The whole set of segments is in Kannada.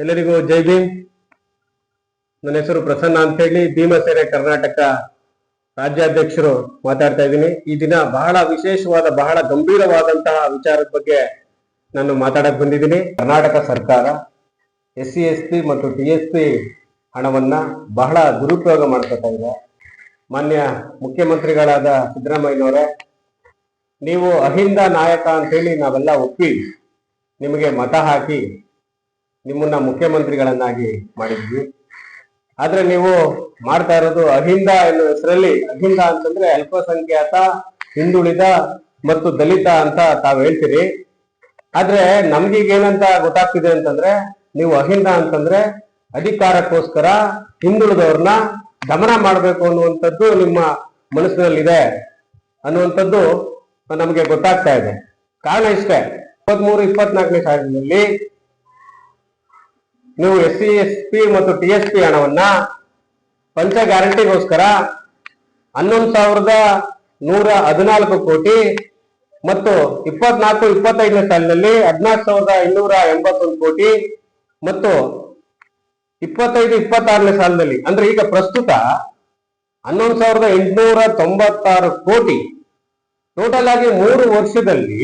ಎಲ್ಲರಿಗೂ ಜೈ ಭೀಮ್. ನನ್ನ ಹೆಸರು ಪ್ರಸನ್ನ ಅಂತ ಹೇಳಿ ಭೀಮಸೇನೆ ಕರ್ನಾಟಕ ರಾಜ್ಯಾಧ್ಯಕ್ಷರು ಮಾತಾಡ್ತಾ ಇದ್ದೀನಿ. ಈ ದಿನ ಬಹಳ ವಿಶೇಷವಾದ, ಬಹಳ ಗಂಭೀರವಾದಂತಹ ವಿಚಾರದ ಬಗ್ಗೆ ನಾನು ಮಾತಾಡಕ್ ಬಂದಿದ್ದೀನಿ. ಕರ್ನಾಟಕ ಸರ್ಕಾರ ಎಸ್ ಸಿ ಎಸ್ ಪಿ ಮತ್ತು ಟಿ ಎಸ್ ಪಿ ಹಣವನ್ನ ಬಹಳ ದುರುಪಯೋಗ ಮಾಡ್ಕೊತಾ ಇದೆ. ಮಾನ್ಯ ಮುಖ್ಯಮಂತ್ರಿಗಳಾದ ಸಿದ್ದರಾಮಯ್ಯನವರೇ, ನೀವು ಅಹಿಂದ ನಾಯಕ ಅಂತ ಹೇಳಿ ನಾವೆಲ್ಲ ಒಪ್ಪಿ ನಿಮಗೆ ಮತ ಹಾಕಿ ನಿಮ್ಮನ್ನ ಮುಖ್ಯಮಂತ್ರಿಗಳನ್ನಾಗಿ ಮಾಡಿದ್ವಿ. ಆದ್ರೆ ನೀವು ಮಾಡ್ತಾ ಇರೋದು ಅಹಿಂದ ಎನ್ನುವ ಹೆಸರಲ್ಲಿ, ಅಹಿಂದ ಅಂತಂದ್ರೆ ಅಲ್ಪಸಂಖ್ಯಾತ, ಹಿಂದುಳಿದ ಮತ್ತು ದಲಿತ ಅಂತ ತಾವ್ ಹೇಳ್ತೀರಿ. ಆದ್ರೆ ನಮ್ಗೀಗ ಏನಂತ ಗೊತ್ತಾಗ್ತಿದೆ ಅಂತಂದ್ರೆ, ನೀವು ಅಹಿಂದ ಅಂತಂದ್ರೆ ಅಧಿಕಾರಕ್ಕೋಸ್ಕರ ಹಿಂದುಳಿದವ್ರನ್ನ ದಮನ ಮಾಡಬೇಕು ಅನ್ನುವಂಥದ್ದು ನಿಮ್ಮ ಮನಸ್ಸಿನಲ್ಲಿದೆ ಅನ್ನುವಂಥದ್ದು ನಮಗೆ ಗೊತ್ತಾಗ್ತಾ ಇದೆ. ಕಾರಣ ಇಷ್ಟೇ. ಇಪ್ಪತ್ಮೂರು, ಇಪ್ಪತ್ನಾಲ್ಕನೇ ಸಾಲಿನಲ್ಲಿ ನೀವು ಎಸ್ ಸಿ ಎಸ್ ಪಿ ಮತ್ತು ಟಿ ಎಸ್ ಪಿ ಹಣವನ್ನ ಪಂಚ ಗ್ಯಾರಂಟಿಗೋಸ್ಕರ ಹನ್ನೊಂದು ಸಾವಿರದ ನೂರ ಹದಿನಾಲ್ಕು ಕೋಟಿ ಮತ್ತು ಇಪ್ಪತ್ನಾಲ್ಕು, ಇಪ್ಪತ್ತೈದನೇ ಸಾಲಿನಲ್ಲಿ ಹದಿನಾಲ್ಕು ಸಾವಿರದ ಇನ್ನೂರ ಎಂಬತ್ತೊಂದು ಕೋಟಿ ಮತ್ತು ಇಪ್ಪತ್ತೈದು, ಇಪ್ಪತ್ತಾರನೇ ಸಾಲಿನಲ್ಲಿ. ಅಂದ್ರೆ ಈಗ ಪ್ರಸ್ತುತ ಹನ್ನೊಂದು ಸಾವಿರದ ಎಂಟುನೂರ ತೊಂಬತ್ತಾರು ಕೋಟಿ. ಟೋಟಲ್ ಆಗಿ ಮೂರು ವರ್ಷದಲ್ಲಿ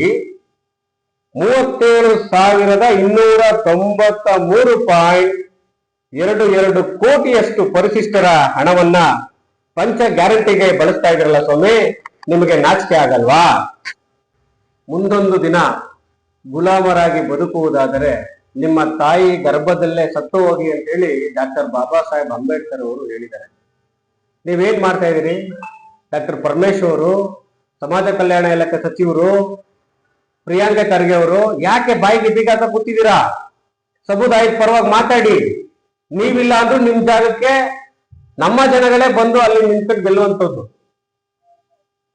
ಮೂವತ್ತೇಳು ಸಾವಿರದ ಇನ್ನೂರ ತೊಂಬತ್ತ ಮೂರು ಪಾಯಿಂಟ್ ಎರಡು ಎರಡು ಕೋಟಿಯಷ್ಟು ಪರಿಶಿಷ್ಟರ ಹಣವನ್ನ ಪಂಚ ಗ್ಯಾರಂಟಿಗೆ ಬಳಸ್ತಾ ಇದ್ರಲ್ಲ ಸ್ವಾಮಿ, ನಿಮಗೆ ನಾಚಿಕೆ ಆಗಲ್ವಾ? ಮುಂದೊಂದು ದಿನ ಗುಲಾಮರಾಗಿ ಬದುಕುವುದಾದರೆ ನಿಮ್ಮ ತಾಯಿ ಗರ್ಭದಲ್ಲೇ ಸತ್ತು ಹೋಗಿ ಅಂತ ಹೇಳಿ ಡಾಕ್ಟರ್ ಬಾಬಾ ಸಾಹೇಬ್ ಅಂಬೇಡ್ಕರ್ ಅವರು ಹೇಳಿದ್ದಾರೆ. ನೀವೇನ್ ಮಾಡ್ತಾ ಇದ್ದೀರಿ? ಡಾಕ್ಟರ್ ಪರಮೇಶ್ವರ್ ಸಮಾಜ ಕಲ್ಯಾಣ ಇಲಾಖೆ ಸಚಿವರು ಪ್ರಿಯಾಂಕ ಖರ್ಗೆ ಅವರು, ಯಾಕೆ ಬಾಯಿಗೆ ಬೀಗಾಕ ಕೂತಿದ್ದೀರಾ? ಸಮುದಾಯದ ಪರವಾಗಿ ಮಾತಾಡಿ. ನೀವಿಲ್ಲ ಅಂದ್ರೂ ನಿಮ್ ಜಾಗಕ್ಕೆ ನಮ್ಮ ಜನಗಳೇ ಬಂದು ಅಲ್ಲಿ ನಿಂತ್ಕೊಂಡು ಗೆಲ್ಲುವಂತದ್ದು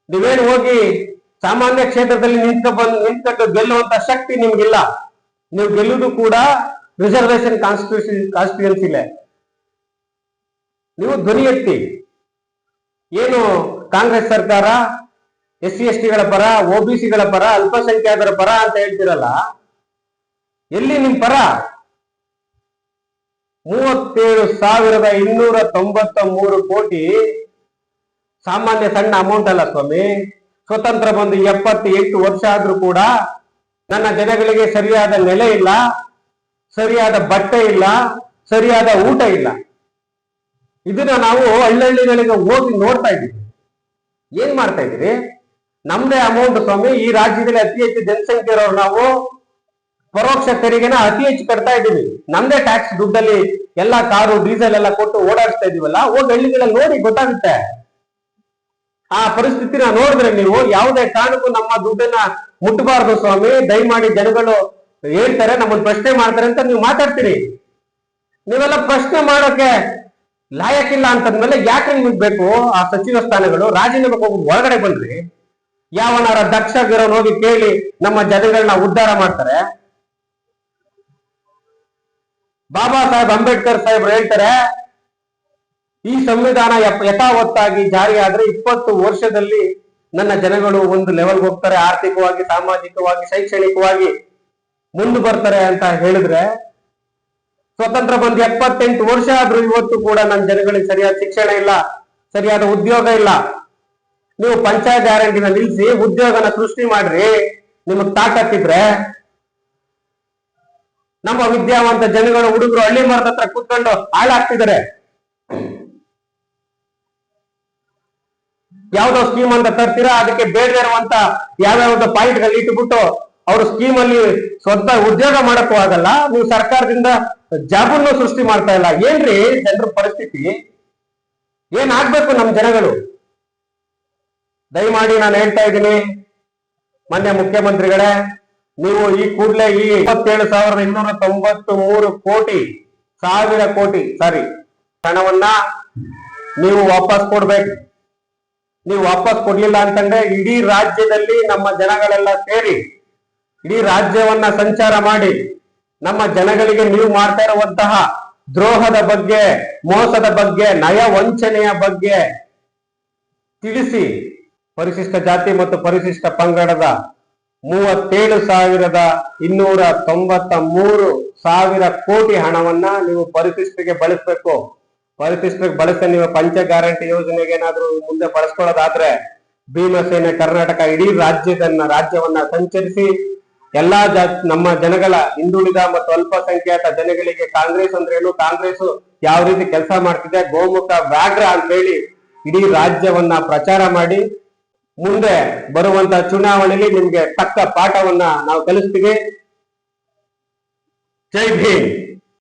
ನೀವೇನು ಹೋಗಿ ಸಾಮಾನ್ಯ ಕ್ಷೇತ್ರದಲ್ಲಿ ನಿಂತ ಬಂದು, ನಿಂತ್ಕೊಂಡು ಗೆಲ್ಲುವಂತ ಶಕ್ತಿ ನಿಮ್ಗಿಲ್ಲ. ನೀವು ಗೆಲ್ಲುವುದು ಕೂಡ ರಿಸರ್ವೇಶನ್ ಕಾನ್ಸ್ಟಿಟ್ಯೂಷನ್ ಕಾನ್ಸ್ಟಿಟ್ಯೂನ್ಸಿಲೆ ನೀವು ಧ್ವನಿ ಎತ್ತಿ. ಏನು ಕಾಂಗ್ರೆಸ್ ಸರ್ಕಾರ ಎಸ್ ಸಿ ಎಸ್ ಟಿಗಳ ಪರ ಗಳ ಪರ, ಅಲ್ಪಸಂಖ್ಯಾತರ ಪರ ಅಂತ ಹೇಳ್ತಿರಲ್ಲ, ಎಲ್ಲಿ ನಿಮ್ ಪರ? ಮೂವತ್ತೇಳು ಸಾವಿರದ ಇನ್ನೂರ ತೊಂಬತ್ತ ಮೂರು ಕೋಟಿ, ಸಾಮಾನ್ಯ ಸಣ್ಣ ಅಮೌಂಟ್ ಅಲ್ಲ ಸ್ವಾಮಿ, ಸ್ವತಂತ್ರ ಬಂದು ಎಪ್ಪತ್ತು ಎಂಟು ವರ್ಷ ಆದ್ರೂ ಕೂಡ ನನ್ನ ಜನಗಳಿಗೆ ಸರಿಯಾದ ನೆಲೆ ಇಲ್ಲ, ಸರಿಯಾದ ಬಟ್ಟೆ ಇಲ್ಲ, ಸರಿಯಾದ ಊಟ ಇಲ್ಲ. ಇದನ್ನ ನಾವು ಹಳ್ಳಹಳ್ಳಿಗಳಿಗೆ ಹೋಗಿ ನೋಡ್ತಾ ಇದ್ದೀವಿ. ಏನ್ ಮಾಡ್ತಾ ಇದ್ದೀರಿ? ನಮ್ದೇ ಅಮೌಂಟ್ ಸ್ವಾಮಿ, ಈ ರಾಜ್ಯದಲ್ಲಿ ಅತಿ ಹೆಚ್ಚು ಜನಸಂಖ್ಯೆ ಇರೋರು ನಾವು ಪರೋಕ್ಷ ತೆರಿಗೆನ ಅತಿ ಹೆಚ್ಚು ಕಟ್ತಾ ಇದ್ದೀವಿ. ನಮ್ದೇ ಟ್ಯಾಕ್ಸ್ ದುಡ್ಡಲ್ಲಿ ಎಲ್ಲಾ ಕಾರು ಡೀಸೆಲ್ ಎಲ್ಲ ಕೊಟ್ಟು ಓಡಾಡಿಸ್ತಾ ಇದೀವಲ್ಲ, ಹೋಗಿ ಹಳ್ಳಿಗಳಲ್ಲಿ ನೋಡಿ ಗೊತ್ತಾಗುತ್ತೆ. ಆ ಪರಿಸ್ಥಿತಿನ ನೋಡಿದ್ರೆ ನೀವು ಯಾವುದೇ ಕಾರಣಕ್ಕೂ ನಮ್ಮ ದುಡ್ಡನ್ನ ಮುಟ್ಟಬಾರ್ದು ಸ್ವಾಮಿ. ದಯಮಾಡಿ ಜನಗಳು ಹೇಳ್ತಾರೆ, ನಮ್ಮನ್ನು ಪ್ರಶ್ನೆ ಮಾಡ್ತಾರೆ ಅಂತ ನೀವು ಮಾತಾಡ್ತೀರಿ. ನೀವೆಲ್ಲ ಪ್ರಶ್ನೆ ಮಾಡೋಕೆ ಲಾಯಕ್ಕಿಲ್ಲ ಅಂತಂದ್ಮೇಲೆ ಯಾಕೆ ನಿಮ್ಗೆ ಬೇಕು? ಆ ಸಚಿವ ಸ್ಥಾನಗಳು ರಾಜೀನಾಮೆ ಹೋಗಿ ಒಳಗಡೆ ಬನ್ರಿ ಯಾವನಾರ ದಕ್ಷ ಗಿರೋನ್ ಹೋಗಿ ಕೇಳಿ ನಮ್ಮ ಜನಗಳನ್ನ ಉದ್ಧಾರ ಮಾಡ್ತಾರೆ. ಬಾಬಾ ಸಾಹೇಬ್ ಅಂಬೇಡ್ಕರ್ ಸಾಹೇಬ್ರು ಹೇಳ್ತಾರೆ, ಈ ಸಂವಿಧಾನ ಯಥಾವತ್ತಾಗಿ ಯಥಾವತ್ತಾಗಿ ಜಾರಿಯಾದ್ರೆ ಇಪ್ಪತ್ತು ವರ್ಷದಲ್ಲಿ ನನ್ನ ಜನಗಳು ಒಂದು ಲೆವೆಲ್ಗೆ ಹೋಗ್ತಾರೆ, ಆರ್ಥಿಕವಾಗಿ, ಸಾಮಾಜಿಕವಾಗಿ, ಶೈಕ್ಷಣಿಕವಾಗಿ ಮುಂದೆ ಬರ್ತಾರೆ ಅಂತ ಹೇಳಿದ್ರೆ, ಸ್ವತಂತ್ರ ಬಂದು ಎಪ್ಪತ್ತೆಂಟು ವರ್ಷ ಆದ್ರೂ ಇವತ್ತು ಕೂಡ ನನ್ನ ಜನಗಳಿಗೆ ಸರಿಯಾದ ಶಿಕ್ಷಣ ಇಲ್ಲ, ಸರಿಯಾದ ಉದ್ಯೋಗ ಇಲ್ಲ. ನೀವು ಪಂಚಾಯತ್ ಗ್ಯಾರಂಟಿನ ನಿಲ್ಲಿಸಿ ಉದ್ಯೋಗನ ಸೃಷ್ಟಿ ಮಾಡ್ರಿ, ನಿಮಗ್ ತಾಕತ್ತಿದ್ರೆ ನಮ್ಮ ವಿದ್ಯಾವಂತ ಜನಗಳು, ಹುಡುಗರು ಹಳ್ಳಿ ಮರದ ಹತ್ರ ಕೂತ್ಕೊಂಡು ಹಾಳಾಗ್ತಿದ್ದಾರೆ ಯಾವ್ದೋ ಸ್ಕೀಮ್ ಅಂತ ತರ್ತೀರಾ, ಅದಕ್ಕೆ ಬೇಡದೇ ಇರುವಂತ ಯಾವ್ಯಾವ್ದೋ ಪಾಯಿಂಟ್ಗಳು ಇಟ್ಬಿಟ್ಟು ಅವ್ರ ಸ್ಕೀಮ್ ಅಲ್ಲಿ ಸ್ವಂತ ಉದ್ಯೋಗ ಮಾಡಕ್ಕೂ ಆಗಲ್ಲ, ನೀವು ಸರ್ಕಾರದಿಂದ ಜಾಬನ್ನು ಸೃಷ್ಟಿ ಮಾಡ್ತಾ ಇಲ್ಲ. ಏನ್ರಿ? ಜನರ ಪರಿಸ್ಥಿತಿ? ಏನಾಗ್ಬೇಕು ನಮ್ ಜನಗಳು? ದಯಮಾಡಿ ನಾನು ಹೇಳ್ತಾ ಇದ್ದೀನಿ, ಮಾನ್ಯ ಮುಖ್ಯಮಂತ್ರಿಗಳೇ, ನೀವು ಈ ಕೂಡಲೇ ಈ ಇಪ್ಪತ್ತೇಳು ಸಾವಿರದ ಇನ್ನೂರ ತೊಂಬತ್ತು ಮೂರು ಕೋಟಿ, ಸಾವಿರ ಕೋಟಿ ಸಾರಿ ಹಣವನ್ನ ನೀವು ವಾಪಸ್ ಕೊಡ್ಬೇಕು. ನೀವು ವಾಪಸ್ ಕೊಡ್ಲಿಲ್ಲ ಅಂತಂದ್ರೆ ಇಡೀ ರಾಜ್ಯದಲ್ಲಿ ನಮ್ಮ ಜನಗಳೆಲ್ಲ ಸೇರಿ, ಇಡೀ ರಾಜ್ಯವನ್ನ ಸಂಚಾರ ಮಾಡಿ, ನಮ್ಮ ಜನಗಳಿಗೆ ನೀವು ಮಾಡ್ತಾ ಇರುವಂತಹ ದ್ರೋಹದ ಬಗ್ಗೆ, ಮೋಸದ ಬಗ್ಗೆ ನಯ ವಂಚನೆಯ ಬಗ್ಗೆ ತಿಳಿಸಿ ಪರಿಶಿಷ್ಟ ಜಾತಿ ಮತ್ತು ಪರಿಶಿಷ್ಟ ಪಂಗಡದ ಮೂವತ್ತೇಳು ಸಾವಿರದ ಇನ್ನೂರ ತೊಂಬತ್ತ ಮೂರು ಸಾವಿರ ಕೋಟಿ ಹಣವನ್ನ ನೀವು ಪರಿಶಿಷ್ಟರಿಗೆ ಬಳಸಬೇಕು. ಪರಿಶಿಷ್ಟರಿಗೆ ಬಳಸಿ ನೀವು ಪಂಚ ಗ್ಯಾರಂಟಿ ಯೋಜನೆಗೆ ಏನಾದ್ರೂ ಮುಂದೆ ಬಳಸ್ಕೊಳ್ಳೋದಾದ್ರೆ ಭೀಮಸೇನೆ ಕರ್ನಾಟಕ ಇಡೀ ರಾಜ್ಯದನ್ನ, ರಾಜ್ಯವನ್ನ ಸಂಚರಿಸಿ ಎಲ್ಲಾ ನಮ್ಮ ಜನಗಳ ಹಿಂದುಳಿದ ಮತ್ತು ಅಲ್ಪಸಂಖ್ಯಾತ ಜನಗಳಿಗೆ ಕಾಂಗ್ರೆಸ್ ಅಂದ್ರೆ ಏನು? ಕಾಂಗ್ರೆಸ್ ಯಾವ ರೀತಿ ಕೆಲಸ ಮಾಡ್ತಿದೆ? ಗೋಮುಖ ವ್ಯಾಘ್ರ ಅಂತ ಹೇಳಿ ಇಡೀ ರಾಜ್ಯವನ್ನ ಪ್ರಚಾರ ಮಾಡಿ ಮುಂದೆ ಬರುವಂತ ಚುನಾವಣೆಯಲ್ಲಿ ನಿಮ್ಗೆ ತಕ್ಕ ಪಾಠವನ್ನ ನಾವು ಕಲಿಸ್ತೀವಿ. ಜೈ ಭೀಮ್.